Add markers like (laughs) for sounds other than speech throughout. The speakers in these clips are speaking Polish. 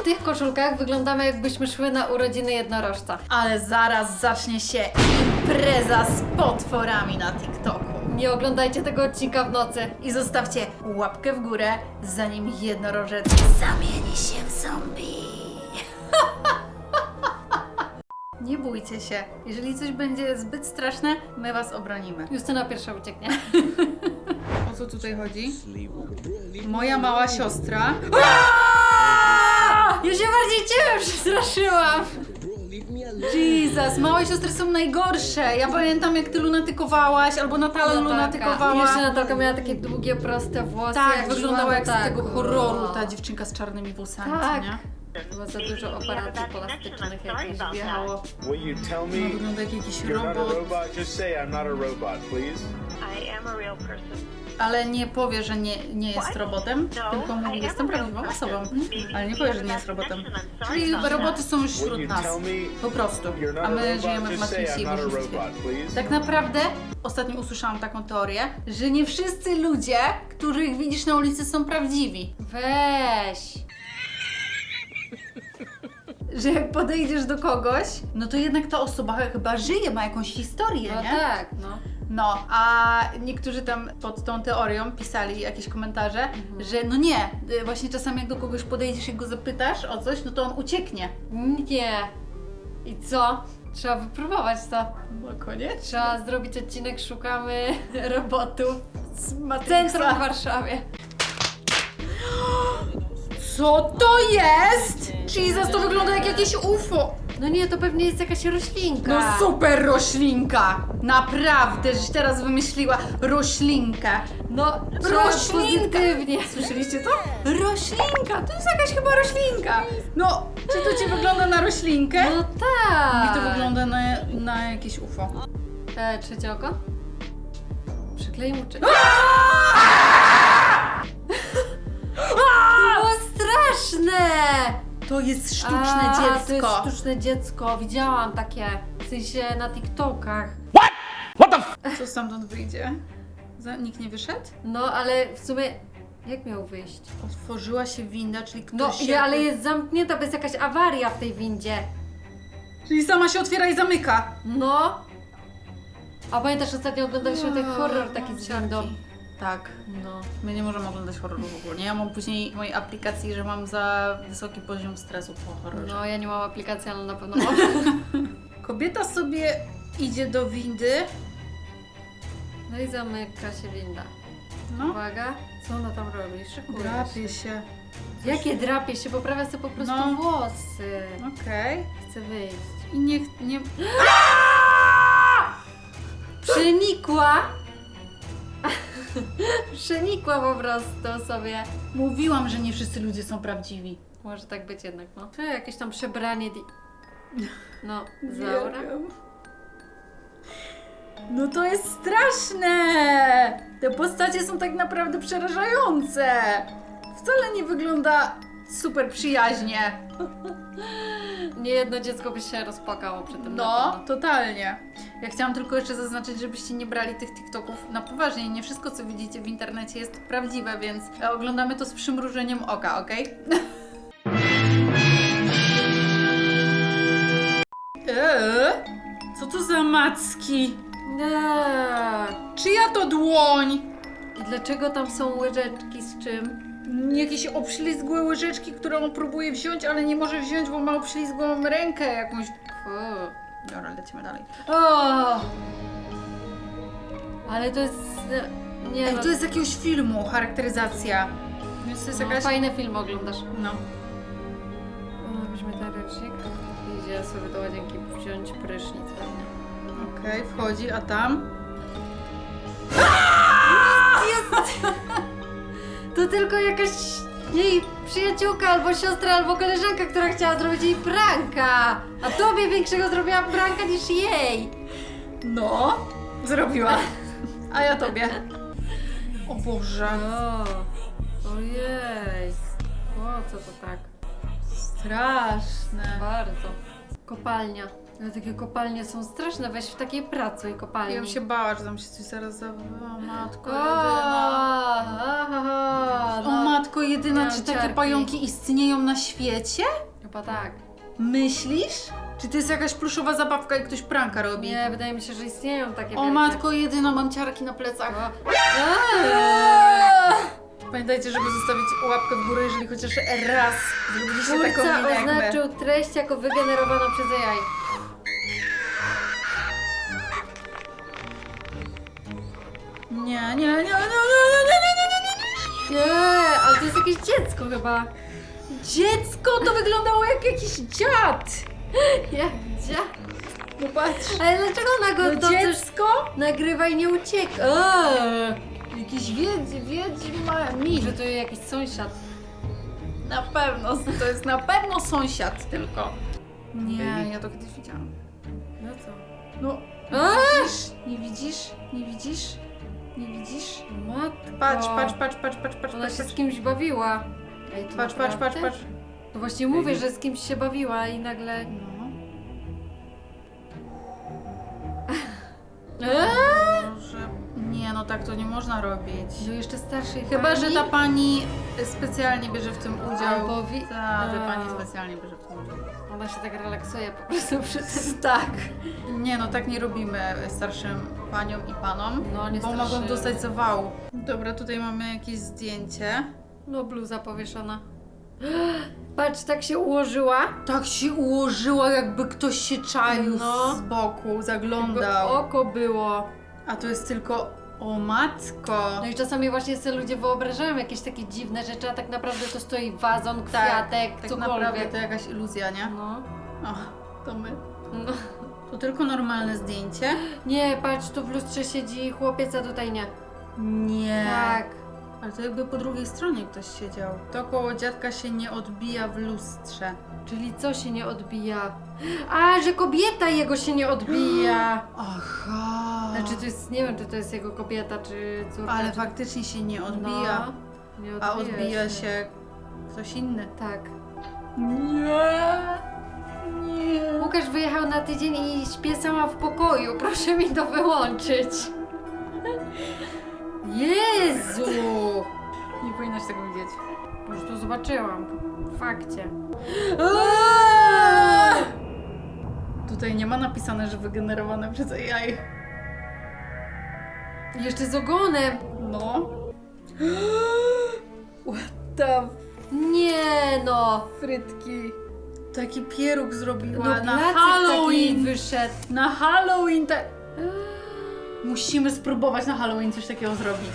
W tych koszulkach wyglądamy jakbyśmy szły na urodziny jednorożca. Ale zaraz zacznie się impreza z potworami na TikToku. Nie oglądajcie tego odcinka w nocy. I zostawcie łapkę w górę, zanim jednorożec zamieni się w zombie. (laughs) Nie bójcie się. Jeżeli coś będzie zbyt straszne, my was obronimy. Justyna pierwsza ucieknie. (laughs) O co tutaj chodzi? Moja mała siostra. (laughs) Ja się bardziej Ciebie przestraszyłam. Jesus, małe siostry są najgorsze. Ja pamiętam jak ty lunatykowałaś, albo Natala I lunatykowała. Jeszcze Natalka miała takie długie, proste włosy. Tak, jak wyglądała jak tak. z tego horroru ta dziewczynka z czarnymi włosami, Tak. nie? Było za dużo operacji plastycznych jakichś wjechało. Will you tell No, me wygląda jak jakiś you're not a robot. robot? Just say I'm not a robot, please. I am a real person. Ale nie powie, że nie, nie jest robotem, No, tylko I mówi, am jestem a real prawdziwą person. osobą. Maybe Ale nie you powie, że nie that jest robotem. connection. I'm sorry Czyli about roboty that. są już wśród you nas. tell me Po prostu. you're not A a my robot? żyjemy w Just say Matricie i not a bożystwie. robot, please. Tak naprawdę ostatnio usłyszałam taką teorię, że nie wszyscy ludzie, których widzisz na ulicy są prawdziwi. Weź. (laughs) Że jak podejdziesz do kogoś, no to jednak ta osoba chyba żyje, ma jakąś historię, No nie? tak, no. No, a niektórzy tam pod tą teorią pisali jakieś komentarze, że no nie, y, właśnie czasami jak do kogoś podejdziesz i go zapytasz o coś, no to on ucieknie. Nie. I co? Trzeba wypróbować to. No koniec. Trzeba zrobić odcinek Szukamy (laughs) robotów Z w centrum w Warszawie. (gasps) Co to jest? Jesus, to wygląda jak jakieś UFO. No nie, to pewnie jest jakaś roślinka. No super roślinka! Naprawdę, żeś teraz wymyśliła roślinkę. No, trzeba Roślinka! pozytywnie. Słyszeliście to? Roślinka! To jest jakaś chyba roślinka. No, czy to ci wygląda na roślinkę? No tak. Mi to wygląda na, na jakieś UFO. E, trzecie oko? Przyklej mu czy... (laughs) To było straszne! To jest sztuczne A, dziecko. To jest sztuczne dziecko. Widziałam takie. W sensie na TikTokach. Co stamtąd wyjdzie? Za, nikt nie wyszedł? No, ale w sumie... Jak miał wyjść? Otworzyła się winda, czyli ktoś No, się... ale jest zamknięta, bo jest jakaś awaria w tej windzie. Czyli sama się otwiera i zamyka. No. A pamiętasz, ostatnio oglądaliśmy ten horror taki z Ciarki. windą? Tak. No. My nie możemy oglądać horroru w ogóle. Nie, ja mam później w mojej aplikacji, że mam za wysoki poziom stresu po horrorze. No, ja nie mam aplikacji, ale na pewno (laughs) mam. Kobieta sobie idzie do windy. No i zamyka się winda. No, Uwaga, co ona tam robi? Szykuje drapie się. Jakie drapie się? Poprawia sobie po prostu No. włosy. Okej. Chcę wyjść. I niech nie... (laughs) Przenikła! (laughs) Przenikła po prostu sobie. Mówiłam, że nie wszyscy ludzie są prawdziwi. Może tak być jednak, no. To jakieś tam przebranie. Di... No, Zaura. No to jest straszne! Te postacie są tak naprawdę przerażające. Wcale nie wygląda super przyjaźnie. (laughs) Nie jedno dziecko by się rozpłakało przy tym. na No, pewno. totalnie. Ja chciałam tylko jeszcze zaznaczyć, żebyście nie brali tych TikToków na poważnie. Nie wszystko, co widzicie w internecie jest prawdziwe, więc e, oglądamy to z przymrużeniem oka, ok? (laughs) Eee, co to za macki? Nie. Czyja to dłoń? I dlaczego tam są łyżeczki z czym? Jakieś obślizgłe łyżeczki, które on próbuje wziąć, ale nie może wziąć, bo ma obślizgłą rękę jakąś. Fu. Dobra, lecimy dalej. O! Ale to jest... Nie Ej, no, to jest z jakiegoś filmu, charakteryzacja. Więc to jest no, jakaś... fajny film oglądasz. No. No, weźmy ten ręcznik. Idzie sobie do łazienki wziąć prysznic pewnie. Okej, wchodzi, a tam? To tylko jakaś jej przyjaciółka, albo siostra, albo koleżanka, która chciała zrobić jej pranka. A tobie większego zrobiła pranka niż jej. No, zrobiła. A ja tobie. O Boże. O, ojej. O, co to tak? Straszne. Bardzo. Kopalnia. Ale takie kopalnie są straszne. Weź w takiej pracuj kopalni. Ja bym się bała, że tam się coś zaraz za... O matko O, jedyna. aha, O no. matko jedyna, czy takie pająki istnieją na świecie? Chyba tak. Myślisz? Czy to jest jakaś pluszowa zabawka i ktoś pranka robi? Nie, wydaje mi się, że istnieją takie O wielkie. matko jedyna, mam ciarki na plecach. O. Eee! Pamiętajcie, żeby zostawić łapkę w górę, jeżeli chociaż raz zrobiliście taką Twórca minę jak my. oznaczył treść jako wygenerowaną przez AI. Nie, nie, nie, nie, nie, nie, nie, nie, nie, nie, nie. Nie, ale to jest jakieś dziecko chyba. Dziecko to wyglądało jak jakiś dziad. Jak dzia... No patrz. Ale dlaczego ona go No to dziecko? nagrywa i nie ucieka? Eee! Jakiś wiedź, wiedźma, mi. Że to jakiś sąsiad. Na pewno, to jest na pewno sąsiad tylko. Nie, ja to kiedyś widziałam. No co? No, widzisz? Nie widzisz? Nie widzisz? Nie widzisz? Matko. Patrz, patrz, patrz, patrz, patrz, patrz, Ona patrz, się patrz. z kimś bawiła. Ej, to Patrz, patrz, patrz, naprawdę? patrz. To właśnie mówię, że z kimś się bawiła i nagle... No. Tak to nie można robić. No jeszcze starszej Chyba, pani? że ta pani specjalnie bierze w tym udział. Albo wi- Ta, że A. pani specjalnie bierze w tym udział. Ona się tak relaksuje po prostu (laughs) przy tym. Tak. Nie, no tak nie robimy starszym paniom i panom, No, nie bo mogą straszymy. dostać zawału. Dobra, tutaj mamy jakieś zdjęcie. No bluza powieszona. (gasps) Patrz, tak się ułożyła. Tak się ułożyła, jakby ktoś się czaił No. z boku, Jakby zaglądał. oko było. A to jest tylko o matko. No i czasami właśnie sobie ludzie wyobrażają jakieś takie dziwne rzeczy, a tak naprawdę to stoi wazon, tak, kwiatek, tak cokolwiek. naprawdę to jakaś iluzja, nie? No. O, to my. no. To tylko normalne zdjęcie? Nie, patrz, tu w lustrze siedzi chłopiec, a tutaj nie. Nie. Tak. Ale to jakby po drugiej stronie ktoś siedział. To koło dziadka się nie odbija w lustrze. Czyli co się nie odbija? A, że kobieta jego się nie odbija. (gasps) Aha. Znaczy to jest, nie wiem, czy to jest jego kobieta, czy córka. Ale czy... faktycznie się nie odbija. No, nie a odbija się ktoś inny. Tak. Nie. Nie. Łukasz wyjechał na tydzień i śpię sama w pokoju. Proszę mi to wyłączyć. (laughs) Jezu! Powinnaś tego widzieć. Już to zobaczyłam. W fakcie. Tutaj nie ma napisane, że wygenerowane przez AI. Jeszcze z ogonem. No. What the Nie no. frytki. Taki pieróg zrobiła No na placek taki Halloween. wyszedł. Na Halloween tak. Musimy spróbować na Halloween coś takiego zrobić.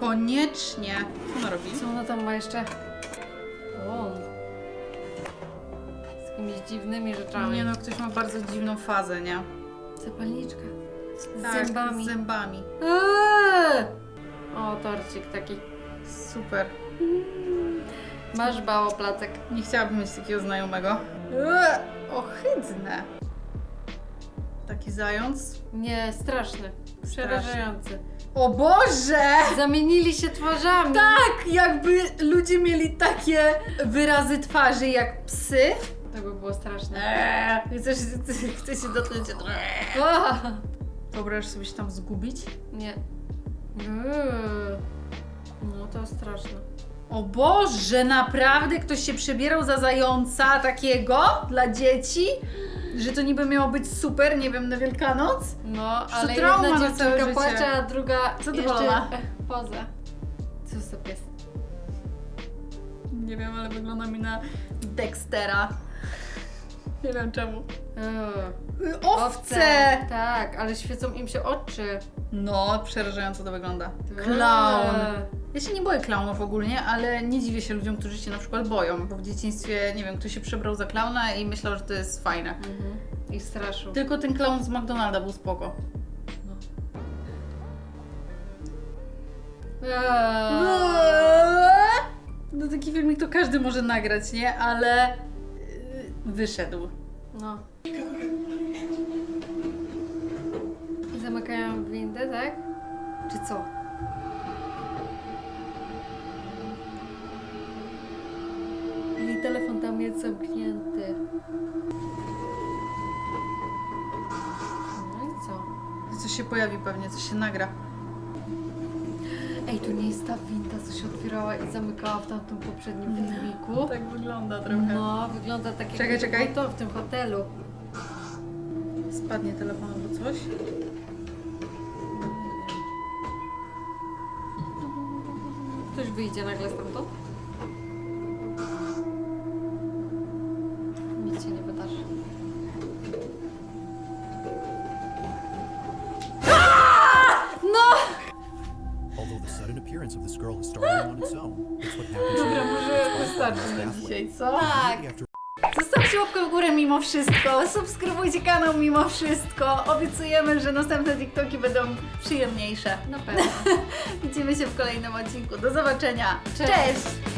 Koniecznie. Co ona robi? Co ona tam ma jeszcze? O. Z jakimiś dziwnymi rzeczami. Nie no, ktoś ma bardzo dziwną fazę, nie? Zapalniczka. Z Tak, zębami. Z zębami. Eee! O, torcik taki. Super. Masz bało placek. Nie chciałabym mieć takiego znajomego. Eee, ohydne. Taki zając. Nie, straszny. Przerażający. O Boże! Zamienili się twarzami. Tak, jakby ludzie mieli takie wyrazy twarzy jak psy. To by było straszne. Eee, chcesz, chce się dotknąć. Eee. O! Wyobrażasz sobie się tam zgubić? Nie. Eee. No to straszne. O Boże, naprawdę ktoś się przebierał za zająca takiego dla dzieci? Że to niby miało być super, nie wiem, na Wielkanoc? No, ale trauma jedna na całe dziewczynka życie. płacze, a druga Co to jeszcze wolała? (laughs) poza. Co to pies? Nie wiem, ale wygląda mi na Dextera. Nie wiem czemu. Eee. Owce! Tak, ale świecą im się oczy. No, przerażająco to wygląda. Eee. Clown. Ja się nie boję klaunów ogólnie, ale nie dziwię się ludziom, którzy się na przykład boją, bo w dzieciństwie, nie wiem, ktoś się przebrał za klauna i myślał, że to jest fajne. Mhm. I straszył. Tylko ten klaun z McDonalda był spoko. Eee. No taki filmik to każdy może nagrać, nie? Ale yy, wyszedł. No. Zamykają windę, tak? Czy co? I telefon tam jest zamknięty. No i co? Co się pojawi pewnie, Co się nagra. Ej, to nie jest ta winda, co się otwierała i zamykała w tamtym poprzednim filmiku. Tak wygląda trochę. No, wygląda tak jak Czekaj, czekaj. to w tym hotelu. Spadnie telefon albo coś. Ktoś wyjdzie nagle stamtąd? Nic się nie wydarzy. (laughs) Although the sudden appearance of this girl is startling on its own. It's what happens Dobra, może wystarczy na dzisiaj, co? Tak! after Zostawcie łapkę w górę mimo wszystko, subskrybujcie kanał mimo wszystko. Obiecujemy, że następne TikToki będą przyjemniejsze. Na pewno. (laughs) Widzimy się w kolejnym odcinku. Do zobaczenia. Cześć. Cześć.